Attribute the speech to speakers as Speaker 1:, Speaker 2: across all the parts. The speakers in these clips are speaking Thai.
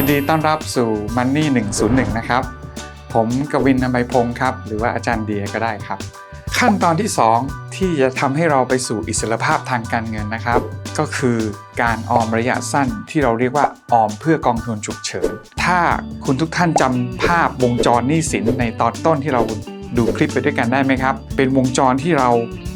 Speaker 1: ยินดีต้อนรับสู่ Money 101 นะครับ ผมกวินนำใบพงศ์ครับ หรือว่าอาจารย์เดียก็ได้ครับ ขั้นตอนที่ 2 ที่จะทำให้เราไปสู่อิสรภาพทางการเงินนะครับ ก็คือการออมระยะสั้นที่เราเรียกว่าออมเพื่อกองทุนฉุกเฉิน ถ้าคุณทุกท่านจำภาพวงจรหนี้สินในตอนต้นที่เราดูคลิปไปด้วยกันได้ไหมครับ เป็นวงจรที่เรา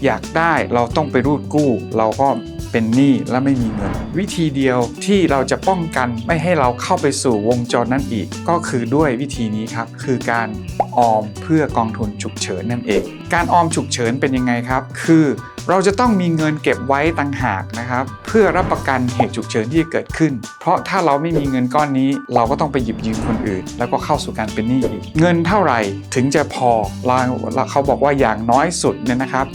Speaker 1: อยากได้เราต้องไปรูดกู้ เราก็ เป็นหนี้และไม่มีเงิน วิธีเดียวที่เราจะป้องกันไม่ให้เราเข้าไปสู่วงจรนั้นอีก ก็คือด้วยวิธีนี้ครับ คือการออมเพื่อกองทุนฉุกเฉินนั่นเอง การออมฉุกเฉินเป็นยังไงครับ คือเราจะต้องมีเงินเก็บไว้ต่างหากนะครับ เพื่อรับประกันเหตุฉุกเฉินที่จะเกิดขึ้น เพราะถ้าเราไม่มีเงินก้อนนี้ เราก็ต้องไปหยิบยืมคนอื่น แล้วก็เข้าสู่การเป็นหนี้อีก เงินเท่าไหร่ถึงจะพอเราเขาบอกว่าอย่างน้อยสุดเนี่ยนะครับ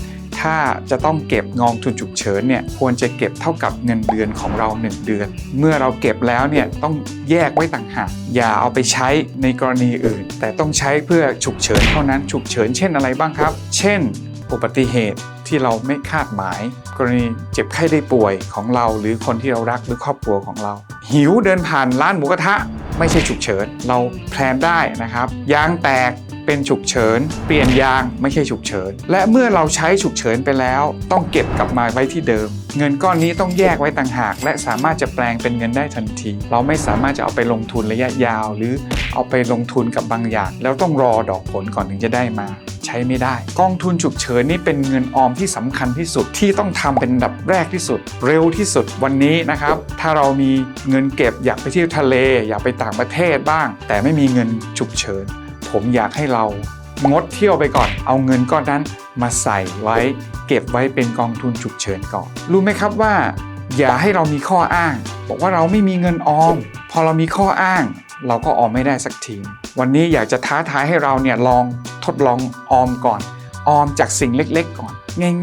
Speaker 1: ถ้าจะต้องเก็บกองทุนฉุกเฉินเนี่ยควรจะเก็บเท่ากับเงินเดือนของเรา 1 เดือน เมื่อเราเก็บแล้วเนี่ยต้องแยกไว้ต่างหากอย่าเอาไปใช้ในกรณีอื่น แต่ต้องใช้เพื่อฉุกเฉินเท่านั้นฉุกเฉินเช่นอะไรบ้างครับ เช่น อุบัติเหตุที่เราไม่คาดหมาย กรณีเจ็บไข้ได้ป่วยของเรา หรือคนที่เรารักหรือครอบครัวของเรา หิวเดินผ่านร้านหมูกระทะ ไม่ใช่ฉุกเฉินเราแพลนได้นะครับยางแตก เป็นฉุกเฉิน เปลี่ยนยางไม่ใช่ฉุกเฉิน และเมื่อเราใช้ฉุกเฉินไปแล้ว ต้องเก็บกลับมาไว้ที่เดิม เงินก้อนนี้ต้องแยกไว้ต่างหาก และสามารถจะแปลงเป็นเงินได้ทันที เราไม่สามารถจะเอาไปลงทุนระยะยาว หรือเอาไปลงทุนกับบางอย่าง แล้วต้องรอดอกผลก่อนถึงจะได้มาใช้ไม่ได้ กองทุนฉุกเฉินนี่เป็นเงินออมที่สำคัญที่สุดที่ต้องทำเป็นอันดับแรกที่สุด เร็วที่สุดวันนี้นะครับ ถ้าเรามีเงินเก็บอยากไปเที่ยวทะเล อยากไปต่างประเทศบ้าง แต่ไม่มีเงินฉุกเฉิน ผมอยากให้เรางดเที่ยวไปก่อน เอาเงินก้อนนั้นมาใส่ไว้ เก็บไว้เป็นกองทุนฉุกเฉินก่อน รู้ไหมครับว่า อย่าให้เรามีข้ออ้าง บอกว่าเราไม่มีเงินออม พอเรามีข้ออ้าง เราก็ออมไม่ได้สักที วันนี้อยากจะท้าทายให้เราเนี่ยลองทดลองออมก่อน ออมจากสิ่งเล็ก ๆ ก่อน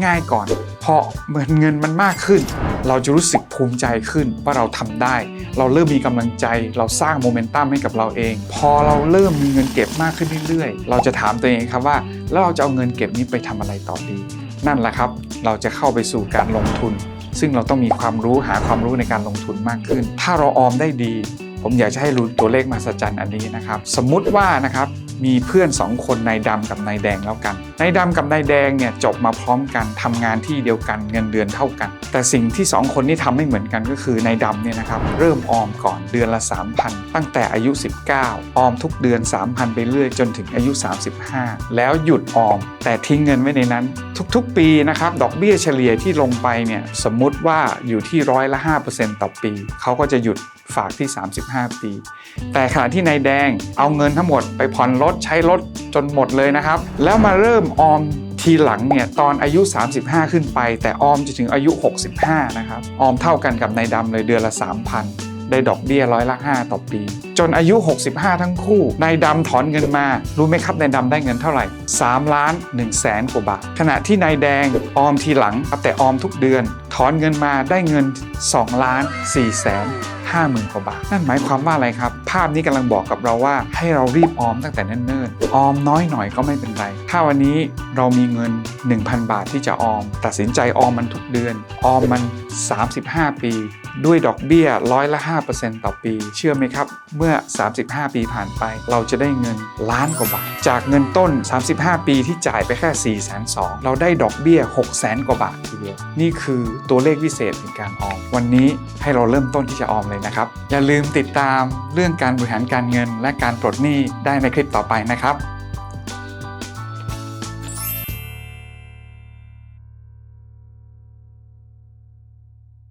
Speaker 1: ง่าย ๆ ก่อน พอเหมือนเงินมันมากขึ้น เราจะรู้สึกภูมิใจขึ้นว่าเราทำได้ เราเริ่มมีกำลังใจ เราสร้างโมเมนตัมให้กับเราเอง พอเราเริ่มมีเงินเก็บมากขึ้นเรื่อยๆ เราจะถามตัวเองครับว่า แล้วเราจะเอาเงินเก็บนี้ไปทำอะไรต่อดี นั่นแหละครับ เราจะเข้าไปสู่การลงทุน ซึ่งเราต้องมีความรู้หาความรู้ในการลงทุนมากขึ้น ถ้าเราออมได้ดี ผมอยากจะให้รู้ตัวเลขมหัศจรรย์อันนี้นะครับ สมมุติว่านะครับ มีเพื่อน 2 คนนายดำกับนายแดงแล้วกันนายดำกับนายแดงเนี่ยจบมาพร้อมกันทำงานที่เดียวกันเงินเดือนเท่ากัน แต่สิ่งที่ 2 คนนี้ทำไม่เหมือนกันก็คือนายดำเนี่ยนะครับเริ่มออมก่อนเดือนละ 3,000 ตั้งแต่อายุ 19 ออมทุกเดือน 3,000 ไปเรื่อยจนถึงอายุ 35 แล้วหยุดออม แต่ทิ้งเงินไว้ในนั้น ทุกๆ ปีนะครับดอกเบี้ยเฉลี่ยที่ลงไปเนี่ยสมมุติว่าอยู่ที่ร้อยละ 5%ต่อปี เขาก็จะหยุดฝากที่ 35 ปี แต่ขณะที่นายแดงเอาเงินทั้งหมดไปผ่อนรถใช้รถจนหมดเลยนะครับ แล้วมาเริ่มออมทีหลังเนี่ยตอนอายุ 35 ขึ้นไป แต่ออมจะถึงอายุ 65 นะครับ ออมเท่ากันกับนายดำเลยเดือนละ 3,000 ได้ดอกเบี้ยร้อยละ 5 ต่อปี จนอายุ 65 ทั้งคู่นายดำถอนเงินมา รู้ไหมครับนายดำได้เงินเท่าไหร่ 3 ล้าน1แสนกว่าบาท ขณะที่นายแดงออมทีหลังแต่ออมทุกเดือน ถอนเงินมาได้เงิน 2 ล้าน4แสน50,000กว่าบาท นั่นหมายความว่าอะไรครับ ภาพนี้กำลังบอกกับเราว่าให้เรารีบออมตั้งแต่เนิ่นๆ ออมน้อยหน่อยก็ไม่เป็นไร ถ้าวันนี้เรามีเงิน 1,000 บาทที่จะออม ตัดสินใจออมมันทุกเดือน ออมมัน 35 ปี ด้วยดอกเบี้ยร้อยละ 5%ต่อปี เชื่อไหมครับ เมื่อ 35 ปีผ่านไป เราจะได้เงินล้านกว่าบาท จากเงินต้น 35 ปีที่จ่ายไปแค่ 4 2 0 0 0เราได้ดอกเบี้ย 6 0 0 0 0 กว่าบาททีเดียว นี่คือตัวเลขวิเศษในการออม วันนี้ให้เราเริ่มต้นที่จะออมเลยนะครับ อย่าลืมติดตามเรื่องการบริหารการเงินและการปลดหนี้ได้ในคลิปต่อไปนะครับ